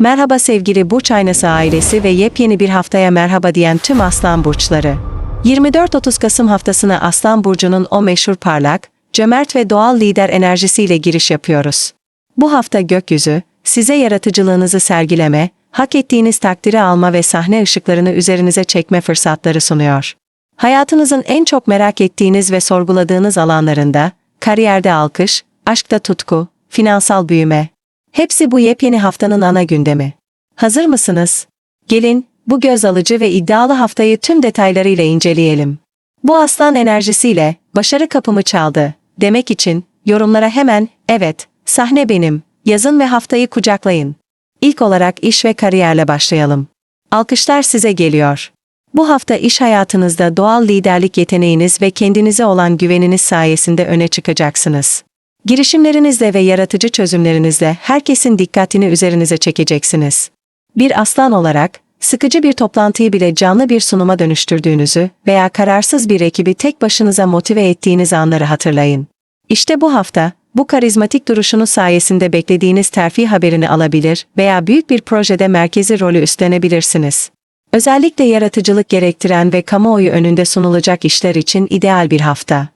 Merhaba sevgili Burç Aynası ailesi ve yepyeni bir haftaya merhaba diyen tüm Aslan Burçları. 24-30 Kasım haftasına Aslan Burcu'nun o meşhur parlak, cömert ve doğal lider enerjisiyle giriş yapıyoruz. Bu hafta gökyüzü, size yaratıcılığınızı sergileme, hak ettiğiniz takdiri alma ve sahne ışıklarını üzerinize çekme fırsatları sunuyor. Hayatınızın en çok merak ettiğiniz ve sorguladığınız alanlarında, kariyerde alkış, aşkta tutku, finansal büyüme. Hepsi bu yepyeni haftanın ana gündemi. Hazır mısınız? Gelin, bu göz alıcı ve iddialı haftayı tüm detaylarıyla inceleyelim. Bu aslan enerjisiyle, başarı kapımı çaldı, demek için, yorumlara hemen, evet, sahne benim, yazın ve haftayı kucaklayın. İlk olarak iş ve kariyerle başlayalım. Alkışlar size geliyor. Bu hafta iş hayatınızda doğal liderlik yeteneğiniz ve kendinize olan güveniniz sayesinde öne çıkacaksınız. Girişimlerinizle ve yaratıcı çözümlerinizle herkesin dikkatini üzerinize çekeceksiniz. Bir aslan olarak, sıkıcı bir toplantıyı bile canlı bir sunuma dönüştürdüğünüzü veya kararsız bir ekibi tek başınıza motive ettiğiniz anları hatırlayın. İşte bu hafta, bu karizmatik duruşunuz sayesinde beklediğiniz terfi haberini alabilir veya büyük bir projede merkezi rolü üstlenebilirsiniz. Özellikle yaratıcılık gerektiren ve kamuoyu önünde sunulacak işler için ideal bir hafta.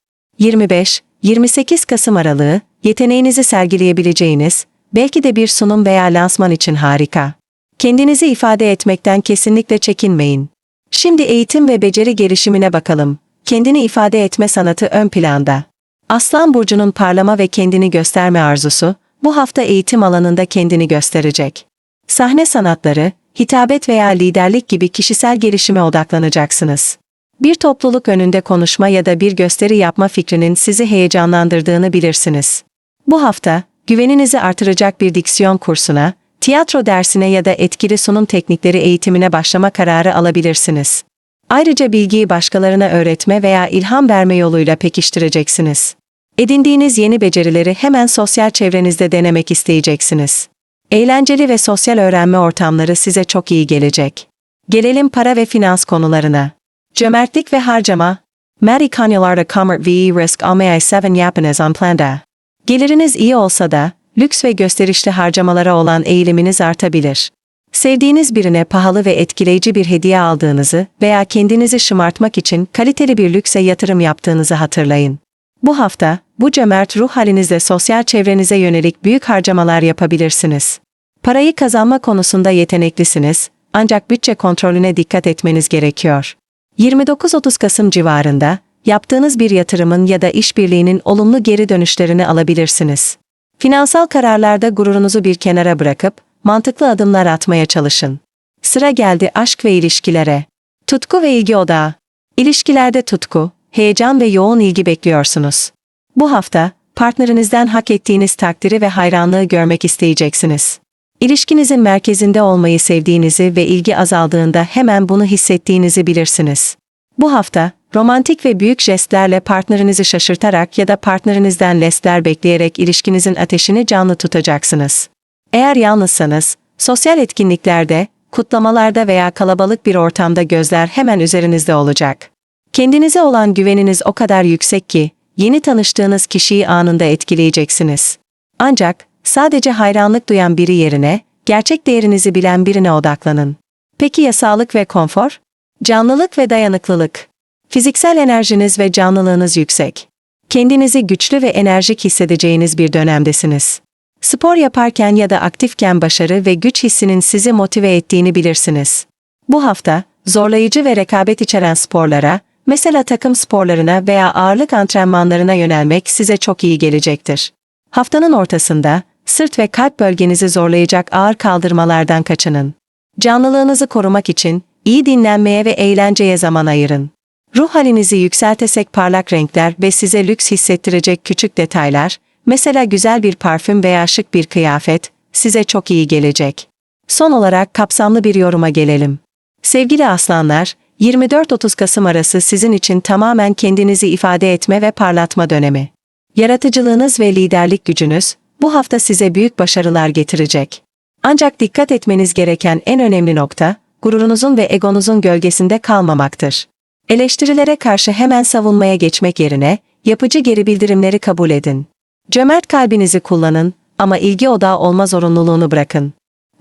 25-28 Kasım aralığı, yeteneğinizi sergileyebileceğiniz, belki de bir sunum veya lansman için harika. Kendinizi ifade etmekten kesinlikle çekinmeyin. Şimdi eğitim ve beceri gelişimine bakalım. Kendini ifade etme sanatı ön planda. Aslan burcunun parlama ve kendini gösterme arzusu, bu hafta eğitim alanında kendini gösterecek. Sahne sanatları, hitabet veya liderlik gibi kişisel gelişime odaklanacaksınız. Bir topluluk önünde konuşma ya da bir gösteri yapma fikrinin sizi heyecanlandırdığını bilirsiniz. Bu hafta, güveninizi artıracak bir diksiyon kursuna, tiyatro dersine ya da etkili sunum teknikleri eğitimine başlama kararı alabilirsiniz. Ayrıca bilgiyi başkalarına öğretme veya ilham verme yoluyla pekiştireceksiniz. Edindiğiniz yeni becerileri hemen sosyal çevrenizde denemek isteyeceksiniz. Eğlenceli ve sosyal öğrenme ortamları size çok iyi gelecek. Gelelim para ve finans konularına. Cömertlik ve harcama. Mari kanyalarda comfort ve risk almaya 7 yapınız planda. Geliriniz iyi olsa da, lüks ve gösterişli harcamalara olan eğiliminiz artabilir. Sevdiğiniz birine pahalı ve etkileyici bir hediye aldığınızı veya kendinizi şımartmak için kaliteli bir lükse yatırım yaptığınızı hatırlayın. Bu hafta, bu cömert ruh halinizle sosyal çevrenize yönelik büyük harcamalar yapabilirsiniz. Parayı kazanma konusunda yeteneklisiniz, ancak bütçe kontrolüne dikkat etmeniz gerekiyor. 29-30 Kasım civarında, yaptığınız bir yatırımın ya da işbirliğinin olumlu geri dönüşlerini alabilirsiniz. Finansal kararlarda gururunuzu bir kenara bırakıp, mantıklı adımlar atmaya çalışın. Sıra geldi aşk ve ilişkilere. Tutku ve ilgi odağı. İlişkilerde tutku, heyecan ve yoğun ilgi bekliyorsunuz. Bu hafta, partnerinizden hak ettiğiniz takdiri ve hayranlığı görmek isteyeceksiniz. İlişkinizin merkezinde olmayı sevdiğinizi ve ilgi azaldığında hemen bunu hissettiğinizi bilirsiniz. Bu hafta, romantik ve büyük jestlerle partnerinizi şaşırtarak ya da partnerinizden lestler bekleyerek ilişkinizin ateşini canlı tutacaksınız. Eğer yalnızsanız, sosyal etkinliklerde, kutlamalarda veya kalabalık bir ortamda gözler hemen üzerinizde olacak. Kendinize olan güveniniz o kadar yüksek ki, yeni tanıştığınız kişiyi anında etkileyeceksiniz. Ancak, sadece hayranlık duyan biri yerine, gerçek değerinizi bilen birine odaklanın. Peki ya sağlık ve konfor? Canlılık ve dayanıklılık. Fiziksel enerjiniz ve canlılığınız yüksek. Kendinizi güçlü ve enerjik hissedeceğiniz bir dönemdesiniz. Spor yaparken ya da aktifken başarı ve güç hissinin sizi motive ettiğini bilirsiniz. Bu hafta, zorlayıcı ve rekabet içeren sporlara, mesela takım sporlarına veya ağırlık antrenmanlarına yönelmek size çok iyi gelecektir. Haftanın ortasında, sırt ve kalp bölgenizi zorlayacak ağır kaldırmalardan kaçının. Canlılığınızı korumak için, iyi dinlenmeye ve eğlenceye zaman ayırın. Ruh halinizi yükseltesek parlak renkler ve size lüks hissettirecek küçük detaylar, mesela güzel bir parfüm veya şık bir kıyafet, size çok iyi gelecek. Son olarak kapsamlı bir yoruma gelelim. Sevgili aslanlar, 24-30 Kasım arası sizin için tamamen kendinizi ifade etme ve parlatma dönemi. Yaratıcılığınız ve liderlik gücünüz, bu hafta size büyük başarılar getirecek. Ancak dikkat etmeniz gereken en önemli nokta, gururunuzun ve egonuzun gölgesinde kalmamaktır. Eleştirilere karşı hemen savunmaya geçmek yerine, yapıcı geri bildirimleri kabul edin. Cömert kalbinizi kullanın ama ilgi odağı olma zorunluluğunu bırakın.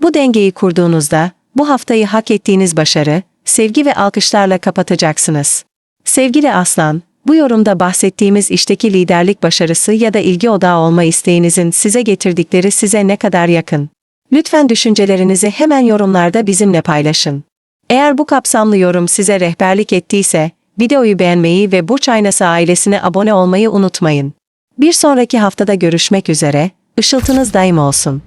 Bu dengeyi kurduğunuzda, bu haftayı hak ettiğiniz başarı, sevgi ve alkışlarla kapatacaksınız. Sevgili Aslan, bu yorumda bahsettiğimiz işteki liderlik başarısı ya da ilgi odağı olma isteğinizin size getirdikleri size ne kadar yakın? Lütfen düşüncelerinizi hemen yorumlarda bizimle paylaşın. Eğer bu kapsamlı yorum size rehberlik ettiyse, videoyu beğenmeyi ve Burç Aynası ailesine abone olmayı unutmayın. Bir sonraki haftada görüşmek üzere, ışıltınız daim olsun.